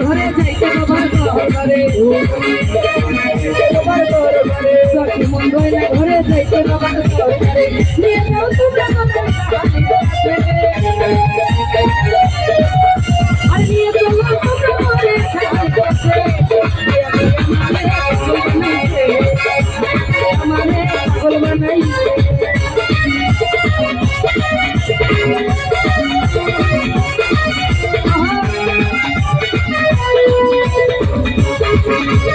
ঘরে যাইতে বাবার দরবারে বাবার দরবারে সখী মন ঘরে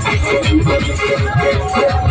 I'm gonna go get some.